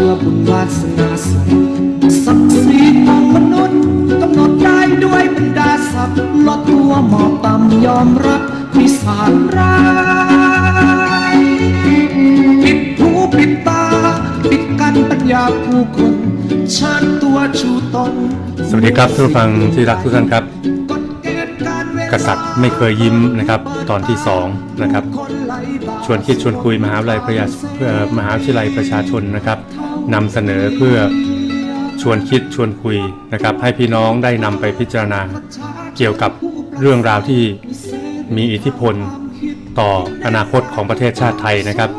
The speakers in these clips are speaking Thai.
ชื่อบุญวาสนาสูงศักดิ์ศรีของมนุษย์กำหนดได้ด้วยบรรดาศักดิ์ลดตัวหมอบต่ำยอมรับมีสารร้ายปิดหูปิดตา ปิดกันปัญญาผู้คนเชิญตัวชูตนสวัสดีครับท่านผู้ฟังที่รักทุกท่านครับ กษัตริย์ไม่เคยยิ้มนะครับตอนที่สองนะครับ ชวนคิดชวนคุยมหาวิทยาลัยประชาเพื่อมหาวิทยาลัยประชาชนนะครับ นำเสนอเพื่อชวนคิดชวนคุยนะครับ ให้พี่น้องได้นำไปพิจารณาเกี่ยวกับเรื่องราวที่มีอิทธิพลต่ออนาคตของประเทศชาติไทยนะครับ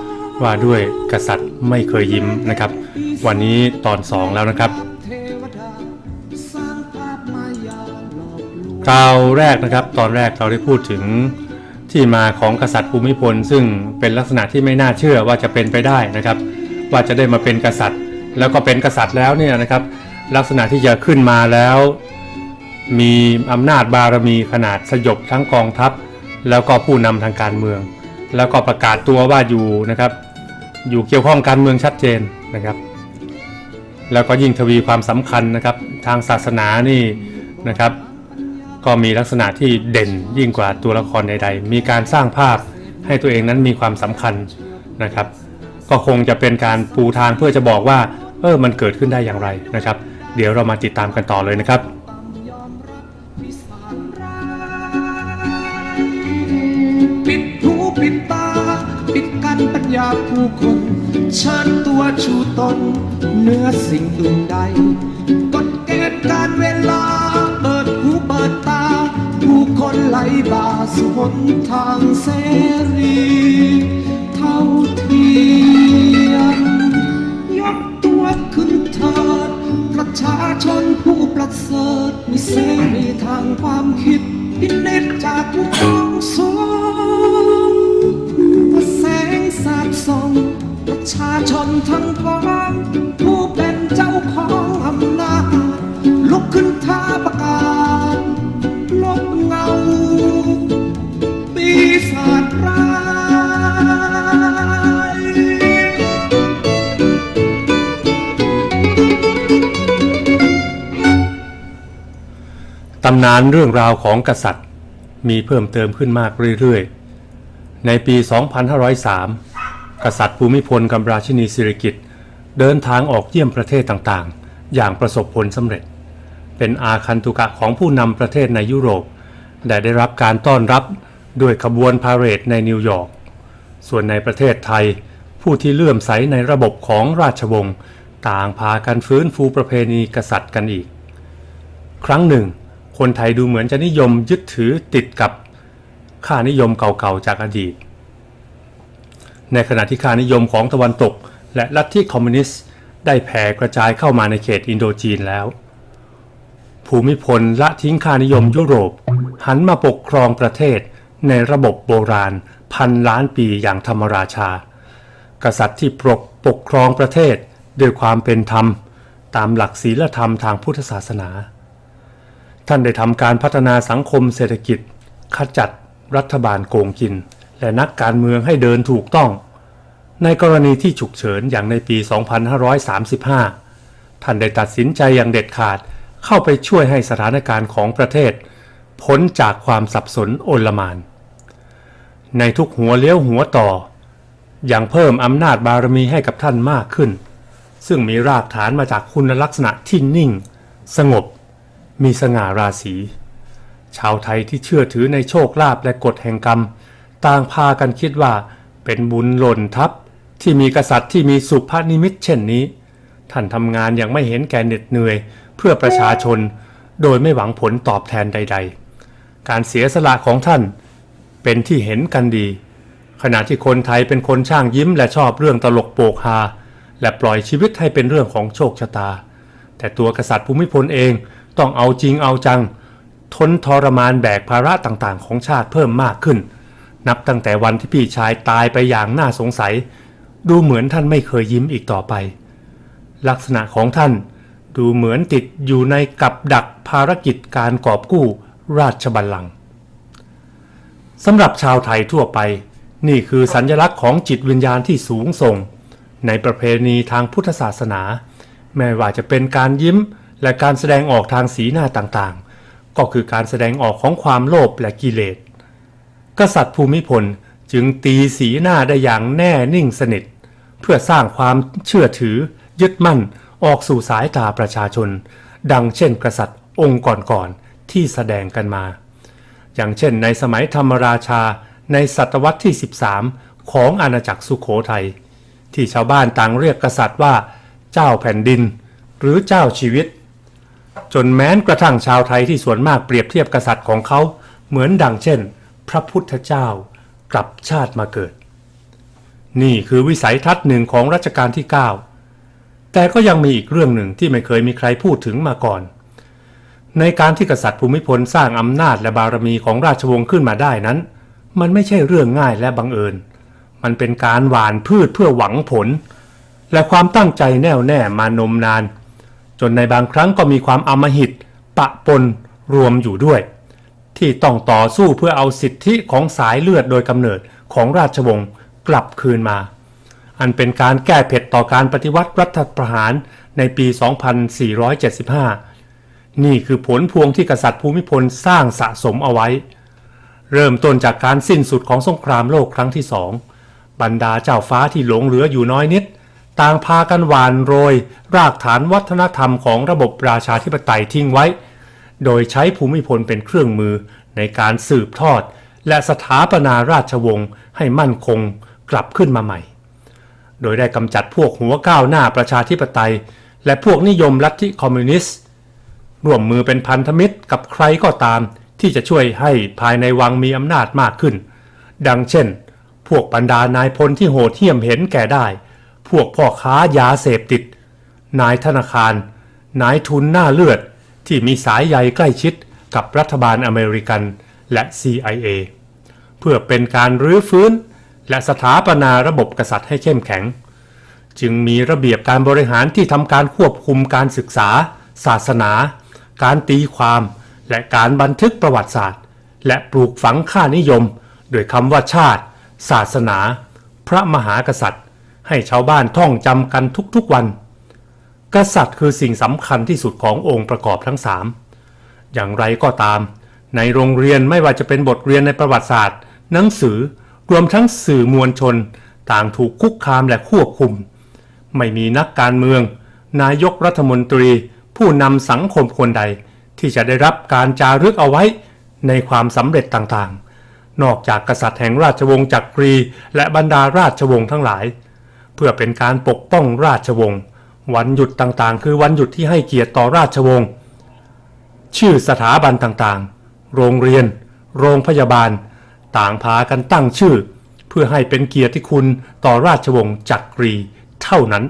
ว่าด้วยกษัตริย์ไม่เคยยิ้มนะครับ วันนี้ตอนสองแล้วนะครับเทวดาสร้างภาพมายาหลอกลวงคราวแรกนะครับ ตอนแรกเราได้พูดถึงที่มาของกษัตริย์ภูมิพล ซึ่งเป็นลักษณะที่ไม่น่าเชื่อว่าจะเป็นไปได้นะครับ ว่าจะได้มาเป็นกษัตริย์ แล้วก็เป็นกษัตริย์แล้วเนี่ยนะครับ ลักษณะที่จะขึ้นมาแล้ว มีอำนาจบารมีขนาดสยบทั้งกองทัพ แล้วก็ผู้นำทางการเมือง แล้วก็ประกาศตัวว่าอยู่นะครับ อยู่เกี่ยวข้องการเมืองชัดเจนนะครับ แล้วก็ยิ่งทวีความสำคัญนะครับ ทางศาสนานี่นะครับก็มีลักษณะที่เด่นยิ่งกว่าตัวละครใดๆ มีการสร้างภาพให้ตัวเองนั้นมีความสำคัญนะครับ ก็คงจะเป็นการปูทางเพื่อจะบอกว่า เออมันเกิดขึ้นได้อย่างไรนะครับ เดี๋ยวเรามาติดตามกันต่อเลยนะครับปิดหูปิดตา ปิดกันปัญญาผู้คนเชิญตัวชูตนเนื้อสิ่งอื่นใดกฎเกณฑ์การเวลา เปิดหูเปิดตา ผู้คนไหลบ่าสู่หนทางเสรี เท่าเทียม ยกตัวขึ้นเถิดประชาชนผู้ประเสริฐมีเสรีทางความคิดพิเนตจากผู้มองสูงแสงสาดส่องประชาชนทั้งพ้องผู้เป็นเจ้าของอำนาจลุกขึ้นท้าประกาศำนานเรื่องราวของกษัตริย์มีเพิ่มเติมขึ้นมากเรื่อยๆ ในปี 2503 กษัตริย์ภูมิพลกำราชินีสิริกิติ์เดินทางออกเยี่ยมประเทศต่างๆ อย่างประสบผลสำเร็จ เป็นอาคันตุกะของผู้นำประเทศในยุโรปและได้รับการต้อนรับด้วยขบวนพาเหรดในนิวยอร์ก ส่วนในประเทศไทย ผู้ที่เลื่อมใสในระบบของราชวงศ์ต่างพากันฟื้นฟูประเพณีกษัตริย์กันอีก ครั้งหนึ่ง คนไทยดูเหมือนจะนิยมยึดถือติดกับค่านิยมเก่าๆจากอดีต ในขณะที่ค่านิยมของตะวันตก และลัทธิคอมมิวนิสต์ได้แผ่กระจายเข้ามาในเขตอินโดจีนแล้ว ภูมิพลละทิ้งค่านิยมยุโรป หันมาปกครองประเทศในระบบโบราณพันล้านปีอย่างธรรมราชา กษัตริย์ที่ปกปกครองประเทศด้วยความเป็นธรรม ตามหลักศีลธรรมทางพุทธศาสนา ท่านได้ทำการพัฒนาสังคมเศรษฐกิจ ขจัดรัฐบาลโกงกิน และนักการเมืองให้เดินถูกต้อง ในกรณีที่ฉุกเฉินอย่างในปี 2535 ท่านได้ตัดสินใจอย่างเด็ดขาดเข้าไปช่วยให้สถานการณ์ของประเทศพ้นจากความสับสนโอลมาน ในทุกหัวเลี้ยวหัวต่อ อย่างเพิ่มอำนาจบารมีให้กับท่านมากขึ้น ซึ่งมีรากฐานมาจากคุณลักษณะที่นิ่ง สงบ มีสง่าราศี ชาวไทยที่เชื่อถือในโชคลาภและกฎแห่งกรรม ต่างพากันคิดว่าเป็นบุญหล่นทับที่มีกษัตริย์ที่มีสุภานิมิตเช่นนี้ ท่านทำงานอย่างไม่เห็นแก่เหน็ดเหนื่อย เพื่อประชาชน โดยไม่หวังผลตอบแทนใด ๆ การเสียสละของท่านเป็นที่เห็นกันดี ขณะที่คนไทยเป็นคนช่างยิ้มและชอบเรื่องตลกโปกฮาและปล่อยชีวิตให้เป็นเรื่องของโชคชะตา แต่ตัวกษัตริย์ภูมิพลเอง ต้องเอาจริงเอาจัง ทนทรมานแบกภาระต่างๆ ของชาติเพิ่มมากขึ้น นับตั้งแต่วันที่พี่ชายตายไปอย่างน่าสงสัย ดูเหมือนท่านไม่เคยยิ้มอีกต่อไป ลักษณะของท่านดูเหมือนติดอยู่ในกับดักภารกิจการกอบกู้ราชบัลลังก์สำหรับชาวไทยทั่วไป นี่คือสัญลักษณ์ของจิตวิญญาณที่สูงส่ง ในประเพณีทางพุทธศาสนาแม้ว่าจะเป็นการยิ้ม และการแสดงออกทางสีหน้าต่างๆ ก็คือการแสดงออกของความโลภและกิเลส กษัตริย์ภูมิพลจึงตีสีหน้าได้อย่างแน่นิ่งสนิท เพื่อสร้างความเชื่อถือ ยึดมั่นออกสู่สายตาประชาชน ดังเช่น กษัตริย์องค์ก่อนๆที่แสดงกันมา อย่างเช่น ในสมัยธรรมราชาในศตวรรษที่ 13 ของอาณาจักรสุโขทัยที่ชาวบ้านต่างเรียกกษัตริย์ว่า เจ้าแผ่นดิน หรือเจ้าชีวิต จนแม้นกระทั่งชาวไทยที่ส่วนมากเปรียบเทียบกษัตริย์ของเขาเหมือนดังเช่น พระพุทธเจ้ากลับชาติมาเกิด นี่คือวิสัยทัศน์หนึ่งของรัชกาลที่ 9 แต่ก็ยังมีอีกเรื่องหนึ่งที่ไม่เคยมีใครพูดถึงมาก่อน ในการที่กษัตริย์ภูมิพลสร้างอำนาจและบารมีของราชวงศ์ขึ้นมาได้นั้น มันไม่ใช่เรื่องง่ายและบังเอิญ มันเป็นการหว่านพืชเพื่อหวังผล และความตั้งใจแน่วแน่มานมนาน จนในบางครั้งก็มีความอำมหิตปะปนรวมอยู่ด้วย ที่ต้องต่อสู้เพื่อเอาสิทธิของสายเลือดโดยกำเนิดของราชวงศ์กลับคืนมา อันเป็นการแก้เผ็ดต่อการปฏิวัติรัฐประหารในปี 2475 นี่คือผลพวงที่กษัตริย์ภูมิพลสร้างสะสมเอาไว้ เริ่มต้นจากการสิ้นสุดของสงครามโลกครั้งที่สองบรรดาเจ้าฟ้าที่หลงเหลืออยู่น้อยนิด ต่างพากันหวานโรย รากฐานวัฒนธรรมของระบบราชาธิปไตยทิ้งไว้ โดยใช้ภูมิพลเป็นเครื่องมือในการสืบทอด และสถาปนาราชวงศ์ให้มั่นคงกลับขึ้นมาใหม่ โดยได้กำจัดพวกหัวก้าวหน้าประชาธิปไตย และพวกนิยมลัทธิคอมมิวนิสต์ร่วมมือเป็นพันธมิตรกับใครก็ตาม ที่จะช่วยให้ภายในวังมีอำนาจมากขึ้น ดังเช่น พวกบรรดานายพลที่โหดเหี้ยมเห็นแก่ได้ พวกพ่อค้ายาเสพติด นายธนาคาร นายทุนหน้าเลือด ที่มีสายใยใกล้ชิดกับรัฐบาลอเมริกันและ CIA เพื่อเป็นการรื้อฟื้น และสถาปนาระบบกษัตริย์ให้เข้มแข็ง จึงมีระเบียบการบริหารที่ทำการควบคุมการศึกษา ศาสนา การตีความ และการบันทึกประวัติศาสตร์ และปลูกฝังค่านิยม โดยคำว่าชาติ ศาสนา พระมหากษัตริย์ ให้ชาวบ้านท่องจำกันทุกๆวัน กษัตริย์คือสิ่งสำคัญที่สุดขององค์ประกอบทั้งสามอย่างไรก็ตาม ในโรงเรียนไม่ว่าจะเป็นบทเรียนในประวัติศาสตร์ หนังสือรวมทั้งสื่อมวลชน ต่างถูกคุกคามและควบคุม ไม่มีนักการเมือง นายกรัฐมนตรี ผู้นำสังคมคนใด ที่จะได้รับการจารึกเอาไว้ในความสำเร็จต่างๆ นอกจากกษัตริย์แห่งราชวงศ์จักรี และบรรดาราชวงศ์ทั้งหลาย พื่อเป็นการปกป้องราชวงศ์วันหยุดต่างๆ คือวันหยุดที่ให้เกียรติต่อราชวงศ์ชื่อสถาบันต่างๆ โรงเรียน โรงพยาบาล ต่างพากันตั้งชื่อ เพื่อให้เป็นเกียรติคุณต่อราชวงศ์จักรีเท่านั้น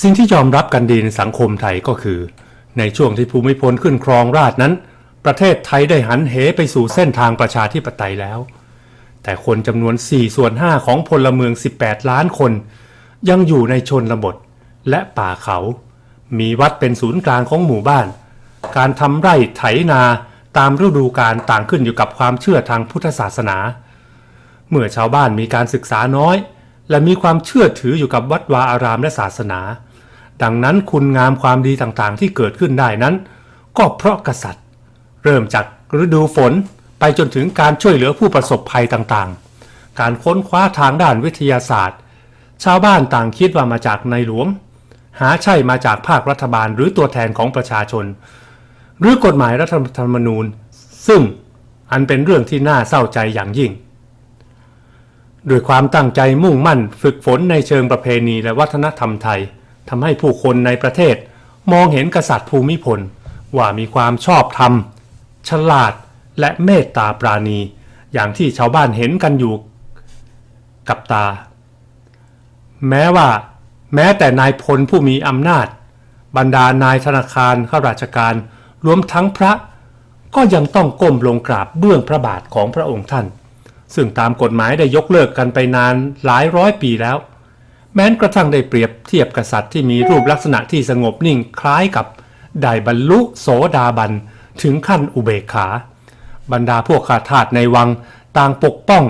สิ่งที่ยอมรับกันดีในสังคมไทยก็คือ ในช่วงที่ภูมิพลขึ้นครองราชนั้น ประเทศไทยได้หันเหไปสู่เส้นทางประชาธิปไตยแล้ว แต่คนจำนวน 4 ส่วน 5 ของพลเมือง 18 ล้านคน ยังอยู่ในชนบทและป่าเขา มีวัดเป็นศูนย์กลางของหมู่บ้าน การทำไร่ไถนาตามฤดูกาลต่างขึ้นอยู่กับความเชื่อทางพุทธศาสนา เมื่อชาวบ้านมีการศึกษาน้อย และมีความเชื่อถืออยู่กับวัดวาอารามและศาสนา ดังนั้นคุณงามความดีต่างๆ ที่เกิดขึ้นได้นั้น ก็เพราะกษัตริย์ เริ่มจากฤดูฝน ไปจนถึงการช่วยเหลือผู้ประสบภัยต่างๆ การค้นคว้าทางด้านวิทยาศาสตร์ ชาวบ้านต่างคิดว่ามาจากในหลวง หาใช่มาจากภาครัฐบาลหรือตัวแทนของประชาชน หรือกฎหมายรัฐธรรมนูญ ซึ่งอันเป็นเรื่องที่น่าเศร้าใจอย่างยิ่งด้วยความตั้งใจมุ่งมั่นฝึกฝนในเชิงประเพณีและวัฒนธรรมไทยทำให้ผู้คนในประเทศ มองเห็นกษัตริย์ภูมิพล ว่ามีความชอบธรรม ฉลาด และเมตตาปราณี อย่างที่ชาวบ้านเห็นกันอยู่กับตา แม้ว่า แม้แต่นายพลผู้มีอำนาจ บรรดานายธนาคารข้าราชการรวมทั้งพระก็ยังต้องก้มลงกราบเบื้องพระบาทของพระองค์ท่าน ซึ่งตามกฎหมายได้ยกเลิกกันไปนานหลายร้อยปีแล้ว แม้กระทั่งได้เปรียบเทียบกษัตริย์ที่มีรูปลักษณะที่สงบนิ่งคล้ายกับได้บรรลุโสดาบันถึงขั้นอุเบกขา บรรดาพวกข้าทาสในวังต่างปกป้อง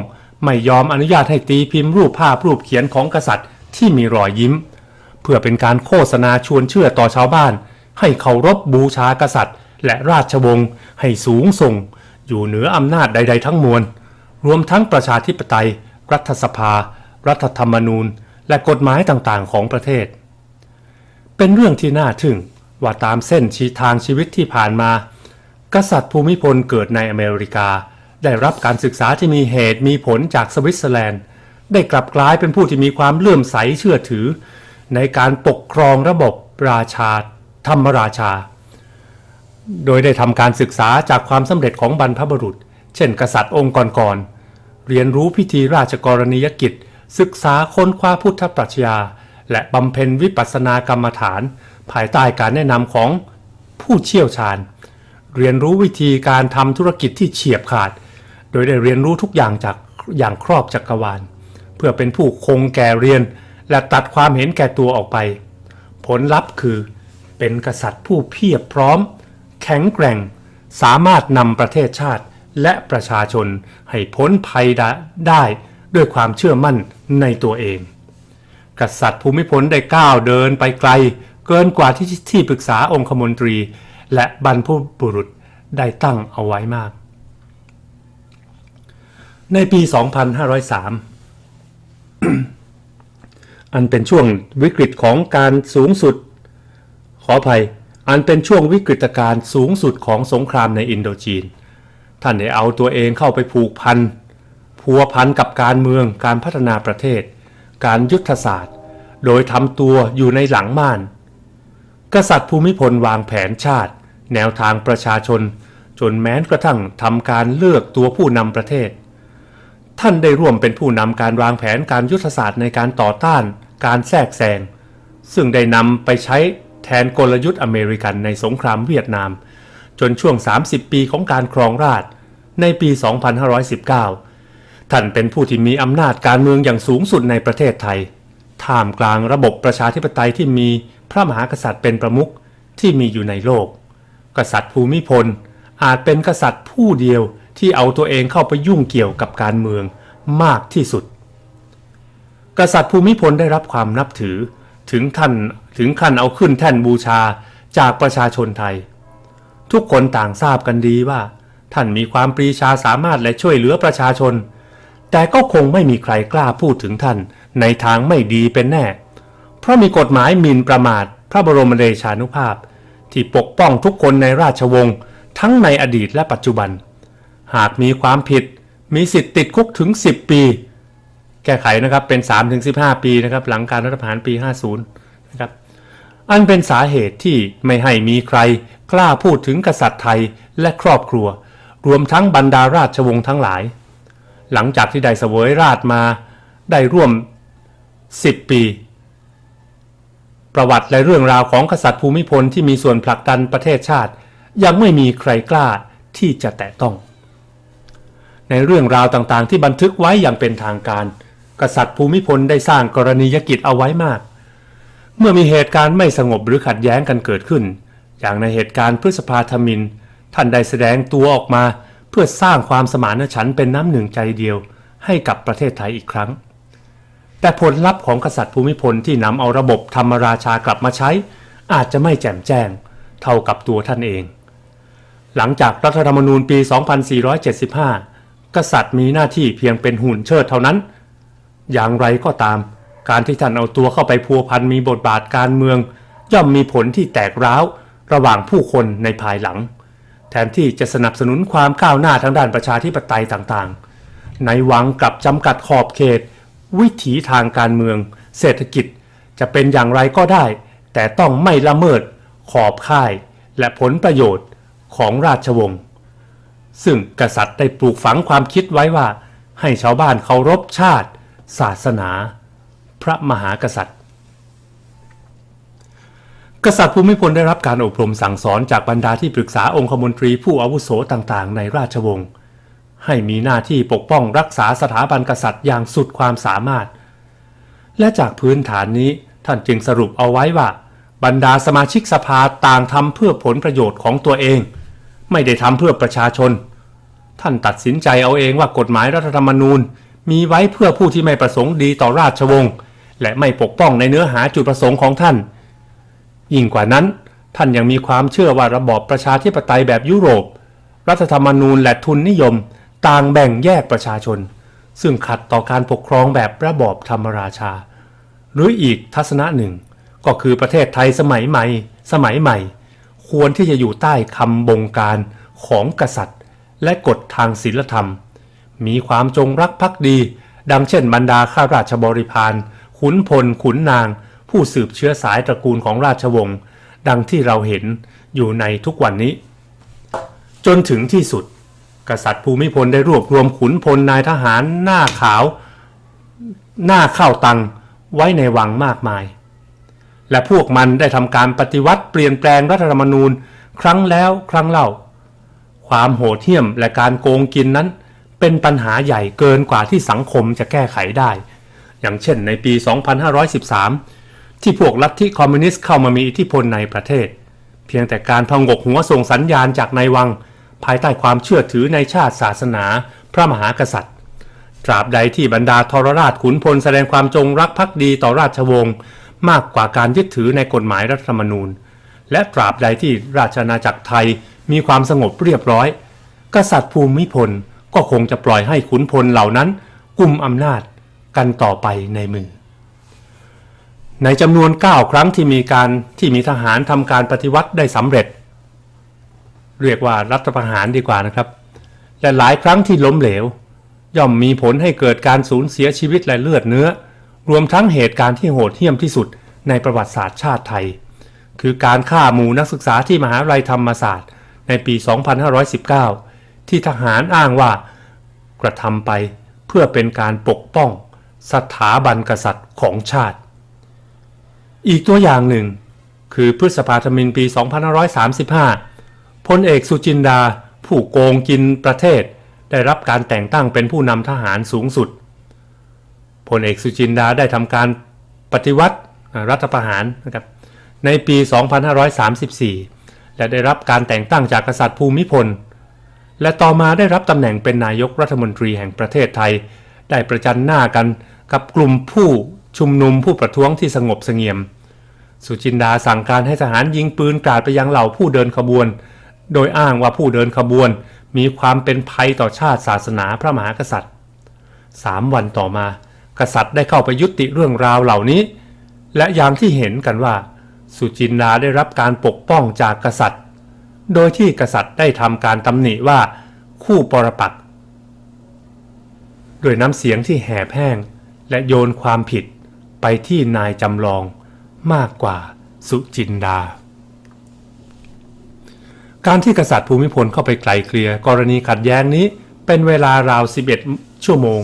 ไม่ยอมอนุญาตให้ตีพิมพ์รูปภาพรูปเขียนของกษัตริย์ที่มีรอยยิ้ม เพื่อเป็นการโฆษณาชวนเชื่อต่อชาวบ้าน ให้เคารพบูชากษัตริย์ และราชวงศ์ให้สูงส่ง อยู่เหนืออำนาจใด ๆ ทั้งมวล รวมทั้งประชาธิปไตย รัฐสภา รัฐธรรมนูญ และกฎหมายต่างๆ ของประเทศ เป็นเรื่องที่น่าทึ่งว่าตามเส้นชีทางชีวิตที่ผ่านมา กษัตริย์ภูมิพลเกิดในอเมริกา ได้รับการศึกษาที่มีเหตุมีผลจากสวิตเซอร์แลนด์ ได้กลับกลายเป็นผู้ที่มีความเลื่อมใสเชื่อถือ ในการปกครองระบบราชา ธรรมราชา โดยได้ทำการศึกษาจากความสำเร็จของบรรพบุรุษ เช่น กษัตริย์องค์ก่อนๆเรียนรู้พิธีราชกรณียกิจ ศึกษาค้นคว้าพุทธปรัชญาและบำเพ็ญวิปัสสนากรรมฐาน ภายใต้การแนะนำของผู้เชี่ยวชาญ เรียนรู้วิธีการทำธุรกิจที่เฉียบขาด โดยได้เรียนรู้ทุกอย่างจากอย่างครอบจักรวาล เพื่อเป็นผู้คงแก่เรียน และตัดความเห็นแก่ตัวออกไป ผลลัพธ์คือ เป็นกษัตริย์ผู้เพียบพร้อม แข็งแกร่ง สามารถนำประเทศชาติและประชาชนให้พ้นภัยได้ด้วยความเชื่อมั่นในตัวเอง กษัตริย์ภูมิพลได้ก้าวเดินไปไกล เกินกว่าที่ที่ปรึกษาองคมนตรี และบรรพบุรุษได้ตั้งเอาไว้มาก ในปี 2503 อันเป็นช่วงวิกฤตของการสูงสุด ขออภัย อันเป็นช่วงวิกฤตการณ์สูงสุดของสงครามในอินโดจีน ท่านได้เอาตัวเองเข้าไปผูกพันพัวพันกับการเมืองการพัฒนาประเทศ การยุทธศาสตร์ โดยทำตัวอยู่ในหลังม่าน กษัตริย์ภูมิพลวางแผนชาติ แนวทางประชาชน จนแม้กระทั่งทำการเลือกตัวผู้นำประเทศ ท่านได้ร่วมเป็นผู้นำการวางแผนการยุทธศาสตร์ในการต่อต้านการแทรกแซงซึ่งได้นำไปใช้แทนกลยุทธ์อเมริกันในสงครามเวียดนาม จนช่วง 30 ปีของการครองราชในปี 2519 ท่านเป็นผู้ที่มีอำนาจการเมืองอย่างสูงสุดในประเทศไทย ท่ามกลางระบบประชาธิปไตยที่มีพระมหากษัตริย์เป็นประมุขที่มีอยู่ในโลก กษัตริย์ภูมิพล อาจเป็นกษัตริย์ผู้เดียวที่เอาตัวเองเข้าไปยุ่งเกี่ยวกับการเมืองมากที่สุด กษัตริย์ภูมิพลได้รับความนับถือถึงท่านถึงขั้นเอาขึ้นแท่นบูชาจากประชาชนไทย ทุกคนต่างทราบกันดีว่า ท่านมีความปรีชาสามารถและช่วยเหลือประชาชน แต่ก็คงไม่มีใครกล้าพูดถึงท่านในทางไม่ดีเป็นแน่ เพราะมีกฎหมายหมิ่นประมาทพระบรมเดชานุภาพ ที่ปกป้องทุกคนในราชวงศ์ทั้งในอดีตและปัจจุบัน หากมีความผิดมีสิทธิ์ติดคุกถึง 10 ปี แก้ไขนะครับเป็น 3-15 ปีนะครับหลังการรัฐประหารปี 50นะครับอันเป็นสาเหตุที่ไม่ให้มีใครกล้าพูดถึงกษัตริย์ไทยและครอบครัว รวมทั้งบรรดาราชวงศ์ทั้งหลาย หลังจากที่ได้เสวยราชมาได้ร่วม 10 ปี ประวัติและเรื่องราวของกษัตริย์ภูมิพลที่มีส่วนผลักดันประเทศชาติ ยังไม่มีใครกล้าที่จะแตะต้อง ในเรื่องราวต่างๆ ที่บันทึกไว้อย่างเป็นทางการ กษัตริย์ภูมิพลได้สร้างกรณียกิจเอาไว้มาก เมื่อมีเหตุการณ์ไม่สงบหรือขัดแย้งกันเกิดขึ้น อย่างในเหตุการณ์พฤษภาธมิน ท่านได้แสดงตัวออกมา เพื่อสร้างความสมานฉันท์เป็นน้ำหนึ่งใจเดียวให้กับประเทศไทยอีกครั้ง แต่ผลลัพธ์ของกษัตริย์ภูมิพลที่นำเอาระบบธรรมราชากลับมาใช้ อาจจะไม่แจ่มแจ้ง เท่ากับตัวท่านเอง หลังจากรัฐธรรมนูญปี 2475 กษัตริย์มีหน้าที่เพียงเป็นหุ่นเชิดเท่านั้น อย่างไรก็ตาม การที่ท่านเอาตัวเข้าไปพัวพันมีบทบาทการเมือง ย่อมมีผลที่แตกร้าวระหว่างผู้คนในภายหลัง แทนที่จะสนับสนุนความก้าวหน้าทางด้านประชาธิปไตยต่างๆ ในวังกลับจำกัดขอบเขต วิถีทางการเมือง เศรษฐกิจจะเป็นอย่างไรก็ได้ แต่ต้องไม่ละเมิด ขอบข่าย และผลประโยชน์ของราชวงศ์ซึ่งกษัตริย์ได้ปลูกฝังความคิดไว้ว่า ให้ชาวบ้านเคารพชาติ ศาสนา พระมหากษัตริย์ กษัตริย์ภูมิพลได้รับการอบรมสั่งสอนจากบรรดาที่ปรึกษาองคมนตรีผู้อาวุโสต่างๆ ในราชวงศ์ ให้มีหน้าที่ปกป้องรักษาสถาบันกษัตริย์อย่างสุดความสามารถ และจากพื้นฐานนี้ท่านจึงสรุปเอาไว้ว่า บรรดาสมาชิกสภาต่างทำเพื่อผลประโยชน์ของตัวเอง ไม่ได้ทำเพื่อประชาชน ท่านตัดสินใจเอาเองว่ากฎหมายรัฐธรรมนูญ มีไว้เพื่อผู้ที่ไม่ประสงค์ดีต่อราชวงศ์และไม่ปกป้องในเนื้อหาจุดประสงค์ของท่าน ยิ่งกว่านั้น ท่านยังมีความเชื่อว่าระบอบประชาธิปไตยแบบยุโรป รัฐธรรมนูญและทุนนิยม ต่างแบ่งแยกประชาชน ซึ่งขัดต่อการปกครองแบบระบอบธรรมราชา หรืออีกทัศนะหนึ่ง ก็คือประเทศไทยสมัยใหม่ สมัยใหม่ ควรที่จะอยู่ใต้คำบงการของกษัตริย์ และกฎทางศีลธรรม มีความจงรักภักดี ดังเช่นบรรดาข้าราชบริพารขุนพลขุนนาง ผู้สืบเชื้อสายตระกูลของราชวงศ์ดังที่เราเห็นอยู่ในทุกวันนี้ จนถึงที่สุด กษัตริย์ภูมิพลได้รวบรวมขุนพลนายทหารหน้าขาว หน้าเข้าตังไว้ในวังมากมาย และพวกมันได้ทำการปฏิวัติเปลี่ยนแปลงรัฐธรรมนูญครั้งแล้วครั้งเล่า ความโหดเหี้ยมและการโกงกินนั้น เป็นปัญหาใหญ่เกินกว่าที่สังคมจะแก้ไขได้ อย่างเช่นในปี 2513 ที่พวกลัทธิคอมมิวนิสต์เข้ามามีอิทธิพลในประเทศ เพียงแต่การพองกหัวส่งสัญญาณจากในวัง ภายใต้ความเชื่อถือในชาติศาสนา พระมหากษัตริย์ ตราบใดที่บรรดาทรราชขุนพลแสดงความจงรักภักดีต่อราชวงศ์มากกว่าการยึดถือในกฎหมายรัฐธรรมนูญ และตราบใดที่ราชอาณาจักรไทยมีความสงบเรียบร้อย กษัตริย์ภูมิพลก็คงจะปล่อยให้ขุนพลเหล่านั้นกุมอำนาจกันต่อไปในมือ ในจำนวน 9 ครั้งที่มีการที่มีทหารทำการปฏิวัติได้สำเร็จ เรียกว่ารัฐประหารดีกว่านะครับ และหลายครั้งที่ล้มเหลว ย่อมมีผลให้เกิดการสูญเสียชีวิตและเลือดเนื้อ รวมทั้งเหตุการณ์ที่โหดเหี้ยมที่สุดในประวัติศาสตร์ชาติไทย คือการฆ่าหมู่นักศึกษาที่มหาวิทยาลัยธรรมศาสตร์ ในปี 2519 ที่ทหารอ้างว่ากระทำไปเพื่อเป็นการปกป้อง สถาบันกษัตริย์ของชาติ อีกตัวอย่างหนึ่ง คือพฤษภาธมินปี 2535 พลเอกสุจินดา ผู้โกงกินประเทศ ได้รับการแต่งตั้งเป็นผู้นำทหารสูงสุดพลเอกสุจินดาได้ทำการปฏิวัติรัฐประหารนะครับในปี 2534 และได้รับการแต่งตั้งจากกษัตริย์ภูมิพล และต่อมาได้รับตำแหน่งเป็นนายกรัฐมนตรีแห่งประเทศไทย ได้ประจันหน้ากันกับกลุ่มผู้ชุมนุมผู้ประท้วงที่สงบเสงี่ยม สุจินดาสั่งการให้ทหารยิงปืนกราดไปยังเหล่าผู้เดินขบวน โดยอ้างว่าผู้เดินขบวนมีความเป็นภัยต่อชาติศาสนาพระมหากษัตริย์สามวันต่อมา กษัตริย์ได้เข้าไปยุติเรื่องราวเหล่านี้ และอย่างที่เห็นกันว่า สุจินดาได้รับการปกป้องจากกษัตริย์ โดยที่กษัตริย์ได้ทำการตำหนิว่าคู่ปรปักด้วยน้ำเสียงที่แหบแห้งและโยนความผิดไปที่นายจำลองมากกว่าสุจินดา การที่กษัตริย์ภูมิพลเข้าไปไกลเกลี่ยกรณีขัดแย้งนี้ เป็นเวลาราว 11 ชั่วโมง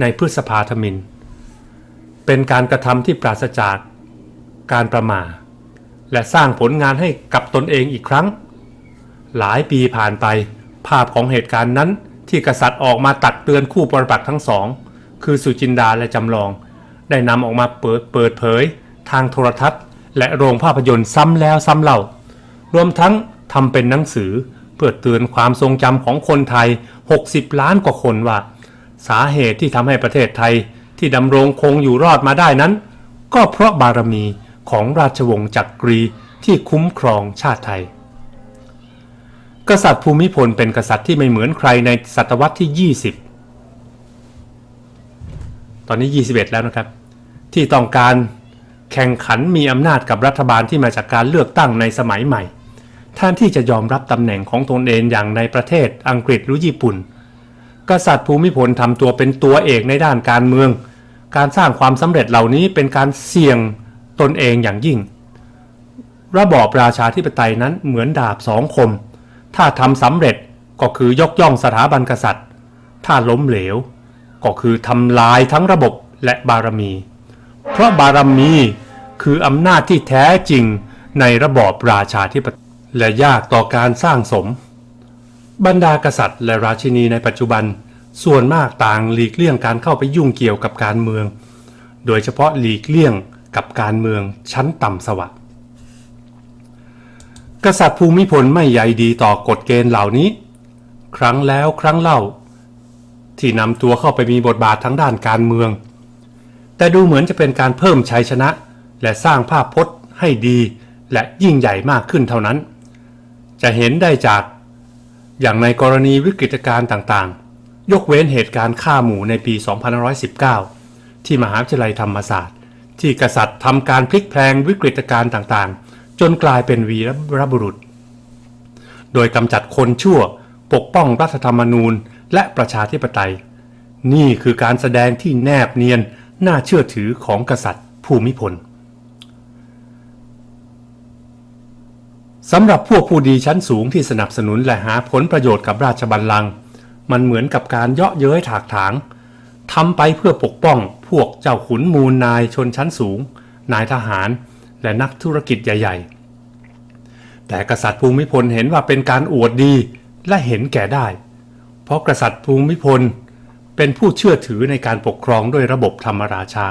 ในพฤษภาธมิน เป็นการกระทำที่ปราศจากการประมาทและสร้างผลงานให้กับตนเองอีกครั้ง หลายปีผ่านไป ภาพของเหตุการณ์นั้นที่กษัตริย์ออกมาตักเตือนคู่ปรปักษ์ทั้งสอง คือสุจินดาและจำลอง ได้นำออกมาเปิดเปิดเผย ทางโทรทัศน์ และโรงภาพยนตร์ซ้ำแล้วซ้ำเล่ารวมทั้ง ทำเป็นหนังสือเพื่อเตือนความทรงจำของคนไทย 60 ล้านกว่าคนว่า สาเหตุที่ทำให้ประเทศไทยที่ดำรงคงอยู่รอดมาได้นั้น ก็เพราะบารมีของราชวงศ์จักรีที่คุ้มครองชาติไทย กษัตริย์ภูมิพลเป็นกษัตริย์ที่ไม่เหมือนใครในศตวรรษที่ 20 ตอนนี้ 21 แล้วนะครับ ที่ต้องการแข่งขันมีอำนาจกับรัฐบาลที่มาจากการเลือกตั้งในสมัยใหม่ แทนที่จะยอมรับตำแหน่งของตนเองอย่างในประเทศอังกฤษหรือญี่ปุ่น กษัตริย์ภูมิพลทำตัวเป็นตัวเอกในด้านการเมือง การสร้างความสำเร็จเหล่านี้เป็นการเสี่ยงตนเองอย่างยิ่ง ระบอบราชาธิปไตยนั้นเหมือนดาบสองคม ถ้าทำสำเร็จก็คือยกย่องสถาบันกษัตริย์ ถ้าล้มเหลว ก็คือทำลายทั้งระบบและบารมี เพราะบารมีคืออำนาจที่แท้จริงในระบอบราชาธิปไตย และยากต่อการสร้างสม บรรดากษัตริย์และราชินีในปัจจุบัน ส่วนมากต่างหลีกเลี่ยงการเข้าไปยุ่งเกี่ยวกับการเมือง โดยเฉพาะหลีกเลี่ยงกับการเมืองชั้นต่ำสวัสดกษัตริย์ภูมิพลไม่ใยดีต่อกฎเกณฑ์เหล่านี้ ครั้งแล้วครั้งเล่า ที่นำตัวเข้าไปมีบทบาททั้งด้านการเมือง แต่ดูเหมือนจะเป็นการเพิ่มชัยชนะ และสร้างภาพพจน์ให้ดีและยิ่งใหญ่มากขึ้นเท่านั้น จะเห็นได้จาก อย่างในกรณีวิกฤตการณ์ต่างๆ ยกเว้นเหตุการณ์ฆ่าหมู่ในปี 2519 ที่มหาวิทยาลัยธรรมศาสตร์ ที่กษัตริย์ทำการพลิกแพลงวิกฤตการณ์ต่างๆ จนกลายเป็นวีรบุรุษ โดยกำจัดคนชั่วปกป้องรัฐธรรมนูญและประชาธิปไตย นี่คือการแสดงที่แนบเนียนน่าเชื่อถือของกษัตริย์ภูมิพล สำหรับพวกผู้ดีชั้นสูงที่สนับสนุนและหาผลประโยชน์กับราชบัลลังก์มันเหมือนกับการเยาะเย้ยถากถางทำไปเพื่อปกป้องพวกเจ้าขุนมูลนายชนชั้นสูง นายทหาร และนักธุรกิจใหญ่ ๆ แต่กษัตริย์ภูมิพลเห็นว่าเป็นการอวดดีและเห็นแก่ได้ เพราะกษัตริย์ภูมิพลเป็นผู้เชื่อถือในการปกครองด้วยระบบธรรมราชา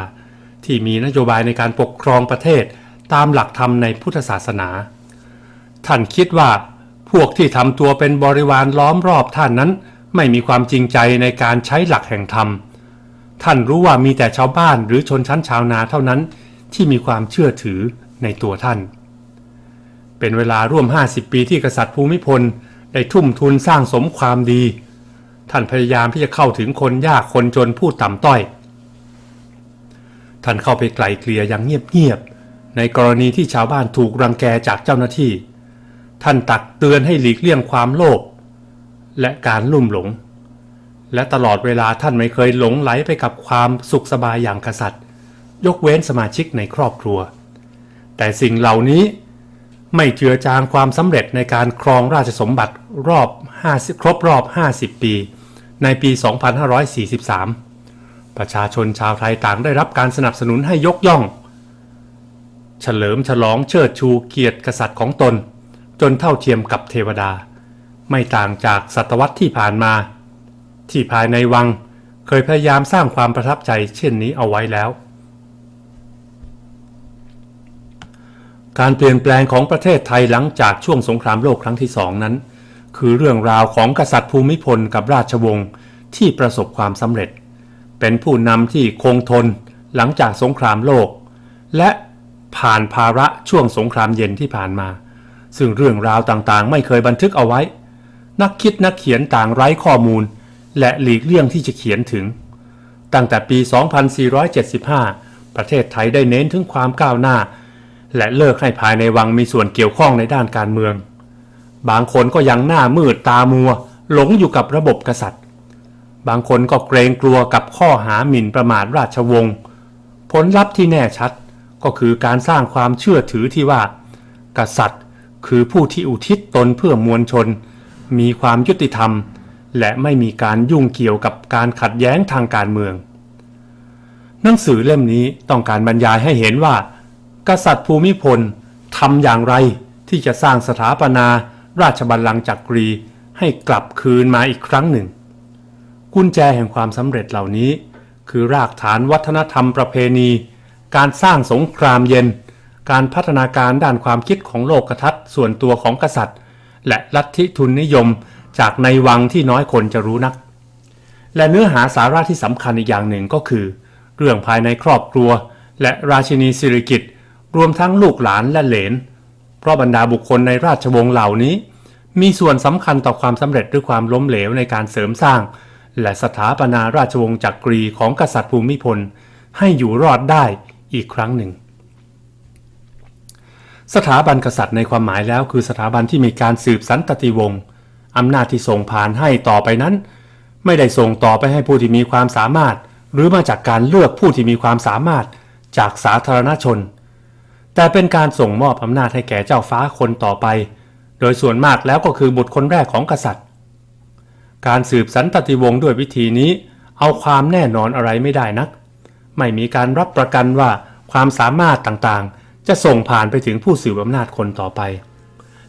ที่มีนโยบายในการปกครองประเทศตามหลักธรรมในพุทธศาสนา ท่านคิดว่า พวกที่ทำตัวเป็นบริวารล้อมรอบท่านนั้น ไม่มีความจริงใจในการใช้หลักแห่งธรรม ท่านรู้ว่ามีแต่ชาวบ้านหรือชนชั้นชาวนาเท่านั้น ที่มีความเชื่อถือในตัวท่าน เป็นเวลาร่วม 50 ปีที่กษัตริย์ภูมิพลได้ทุ่มทุนสร้างสมความดี ท่านพยายามที่จะเข้าถึงคนยากคนจนผู้ต่ำต้อย ท่านเข้าไปไกลเกลี่ยอย่างเงียบๆในกรณีที่ชาวบ้านถูกรังแกจากเจ้าหน้าที่ ท่านตักเตือนให้หลีกเลี่ยงความโลภและการลุ่มหลง และตลอดเวลาท่านไม่เคยหลงไหลไปกับความสุขสบายอย่างกษัตริย์ ยกเว้นสมาชิกในครอบครัว แต่สิ่งเหล่านี้ไม่เจือจางความสำเร็จในการครองราชสมบัติรอบ 50 ครบรอบ 50 ปี ในปี 2543 ประชาชนชาวไทยต่างได้รับการสนับสนุนให้ยกย่อง เฉลิมฉลองเชิดชูเกียรติกษัตริย์ของตน จนเท่าเทียมกับเทวดา ไม่ต่างจากศตวรรษที่ผ่านมา ที่ภายในวังเคยพยายามสร้างความประทับใจเช่นนี้เอาไว้แล้ว การเปลี่ยนแปลงของประเทศไทยหลังจากช่วงสงครามโลกครั้งที่สองนั้น คือเรื่องราวของกษัตริย์ภูมิพลกับราชวงศ์ที่ประสบความสำเร็จ เป็นผู้นำที่คงทนหลังจากสงครามโลก และผ่านภาระช่วงสงครามเย็นที่ผ่านมา ซึ่งเรื่องราวต่างๆ ไม่เคยบันทึกเอาไว้ นักคิดนักเขียนต่างไร้ข้อมูล และหลีกเลี่ยงที่จะเขียนถึง ตั้งแต่ปี 2475 ประเทศไทยได้เน้นถึงความก้าวหน้า และเลิกให้ภายในวังมีส่วนเกี่ยวข้องในด้านการเมือง บางคนก็ยังหน้ามืดตามัว หลงอยู่กับระบบกษัตริย์ บางคนก็เกรงกลัวกับข้อหาหมิ่นประมาทราชวงศ์ผลลัพธ์ที่แน่ชัดก็คือการสร้างความเชื่อถือที่ว่า กษัตริย์ คือผู้ที่อุทิศตนเพื่อมวลชน มีความยุติธรรม และไม่มีการยุ่งเกี่ยวกับการขัดแย้งทางการเมือง หนังสือเล่มนี้ต้องการบรรยายให้เห็นว่า กษัตริย์ภูมิพลทำอย่างไรที่จะสร้างสถาปนาราชบัลลังก์จักรีให้กลับคืนมาอีกครั้งหนึ่ง กุญแจแห่งความสำเร็จเหล่านี้ คือรากฐานวัฒนธรรมประเพณี การสร้างสงครามเย็น การพัฒนาการด้านความคิดของโลกทัศน์ส่วนตัวของกษัตริย์ และลัทธิทุนนิยมจากในวังที่น้อยคนจะรู้นัก และเนื้อหาสาระที่สำคัญอีกอย่างหนึ่งก็คือ เรื่องภายในครอบครัว และราชินีสิริกิตรวมทั้งลูกหลานและเหลน เพราะบรรดาบุคคลในราชวงศ์เหล่านี้ มีส่วนสำคัญต่อความสำเร็จหรือความล้มเหลวในการเสริมสร้าง และสถาปนาราชวงศ์จักรีของกษัตริย์ภูมิพลให้อยู่รอดได้อีกครั้งหนึ่ง สถาบันกษัตริย์ในความหมายแล้วคือสถาบันที่มีการสืบสันตติวงศ์อำนาจที่ส่งผ่านให้ต่อไปนั้น ไม่ได้ส่งต่อไปให้ผู้ที่มีความสามารถ หรือมาจากการเลือกผู้ที่มีความสามารถจากสาธารณชน แต่เป็นการส่งมอบอำนาจให้แก่เจ้าฟ้าคนต่อไป โดยส่วนมากแล้วก็คือบุตรคนแรกของกษัตริย์ การสืบสันตติวงศ์ด้วยวิธีนี้ เอาความแน่นอนอะไรไม่ได้นัก ไม่มีการรับประกันว่าความสามารถต่างๆ จะส่งผ่านไปถึงผู้สืบอำนาจคนต่อไป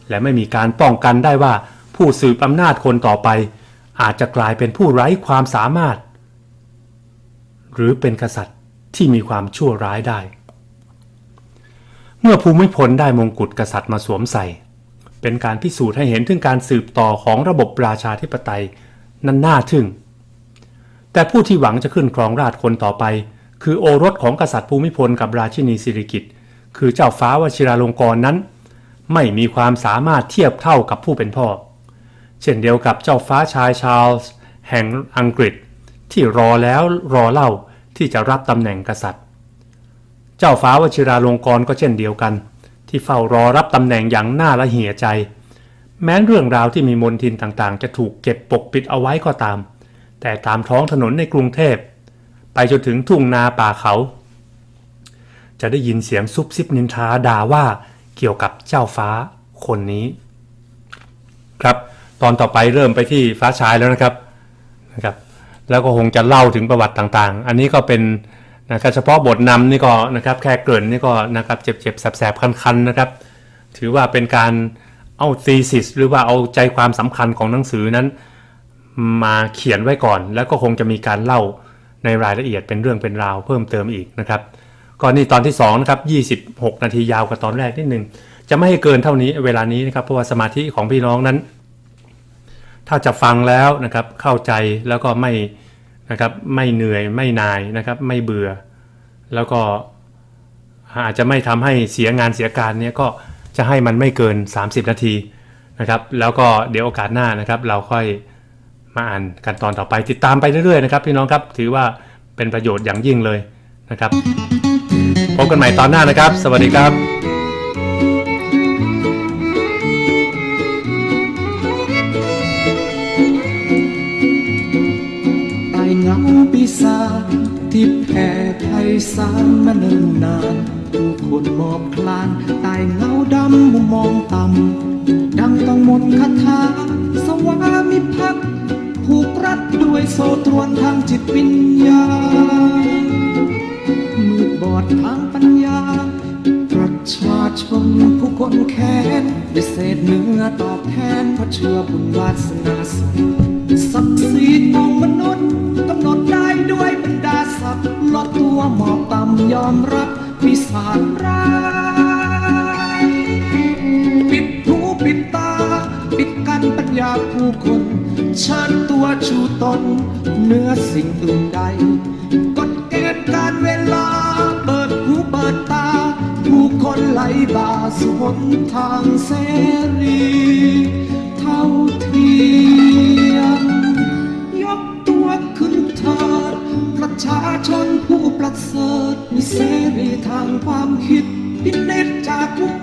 และไม่มีการป้องกันได้ว่าผู้สืบอำนาจคนต่อไป อาจจะกลายเป็นผู้ไร้ความสามารถ หรือเป็นกษัตริย์ที่มีความชั่วร้ายได้ เมื่อภูมิพลได้มงกุฎกษัตริย์มาสวมใส่ เป็นการพิสูจน์ให้เห็นถึงการสืบต่อของระบบราชาธิปไตยนั้นน่าทึ่ง แต่ผู้ที่หวังจะขึ้นครองราชคนต่อไป คือโอรสของกษัตริย์ภูมิพลกับราชินีสิริกิติ์ คือเจ้าฟ้าวชิราลงกรณ์นั้น ไม่มีความสามารถเทียบเท่ากับผู้เป็นพ่อ เช่นเดียวกับเจ้าฟ้าชายชาร์ลส์แห่งอังกฤษ ที่รอแล้วรอเล่าที่จะรับตำแหน่งกษัตริย์ เจ้าฟ้าวชิราลงกรณ์ก็เช่นเดียวกัน ที่เฝ้ารอรับตำแหน่งอย่างน่าละเหี่ยใจ แม้เรื่องราวที่มีมนทินต่างๆ จะถูกเก็บปกปิดเอาไว้ก็ตาม แต่ตามท้องถนนในกรุงเทพ ไปจนถึงทุ่งนาป่าเขา จะได้ยินเสียงซุบซิบนินทาด่าว่าเกี่ยวกับเจ้าฟ้าคนนี้ ครับ ตอนต่อไปเริ่มไปที่ฟ้าชายแล้วนะครับนะครับ แล้วก็คงจะเล่าถึงประวัติต่างๆ อันนี้ก็เป็นนะครับเฉพาะบทนำนี่ก็นะครับแค่เกริ่นนี่ก็นะครับเจ็บๆแสบๆคันๆนะครับ ถือว่าเป็นการเอาซีซิสหรือว่าเอาใจความสำคัญของหนังสือนั้น มาเขียนไว้ก่อน แล้วก็คงจะมีการเล่าในรายละเอียดเป็นเรื่องเป็นราวเพิ่มเติมอีกนะครับ ก็นี่ตอนที่2นะครับ26 นาทียาวกว่าตอนแรกนิดหนึ่งจะไม่ให้เกินเท่านี้เวลานี้นะครับเพราะว่าสมาธิของพี่น้องนั้น ถ้าจะฟังแล้วนะครับเข้าใจแล้วก็ไม่นะครับไม่เหนื่อยไม่นายนะครับไม่เบื่อ แล้วก็อาจจะไม่ทำให้เสียงานเสียการเนี่ยก็จะให้มันไม่เกิน 30 นาทีนะครับแล้วก็เดี๋ยวโอกาสหน้านะครับ เราค่อยมาอ่านกันตอนต่อไปติดตามไปเรื่อยๆนะครับพี่น้องครับถือว่าเป็นประโยชน์อย่างยิ่งเลย นะครับพบกันใหม่ตอนหน้านะครับ สวัสดีครับใต้เงาปีศาจที่แผ่ไพศาลมาเนิ่นนานผู้คนมอบคลานใต้เงาดำมุมมองต่ำดังต้องมนคาถาสวามิภักดิ์ผูกรัดด้วยโซ่ตรวนทางจิตวิญญาณ ชนผู้คนแค้นด้เศษเนื้อตอบแทนเพราะเชื่อบุญวาสนาสูงศักดิ์ศรีของมนุษย์กำหนดได้ด้วยบรรดาศักดิ์ลดตัวหมอบต่ำยอมรับปีศาจร้ายปิดหูปิดตา ปิดกันปัญญาผู้คนเชิญตัวชูตนเนื้อสิ่งอื่นใดกฎเกณฑ์การเว สู่หนทางเสรีเท่าเทียมยกตัวขึ้นเถิดประชาชนผู้ประเสริฐมีเสรีทางความคิดพิเนตจากทุก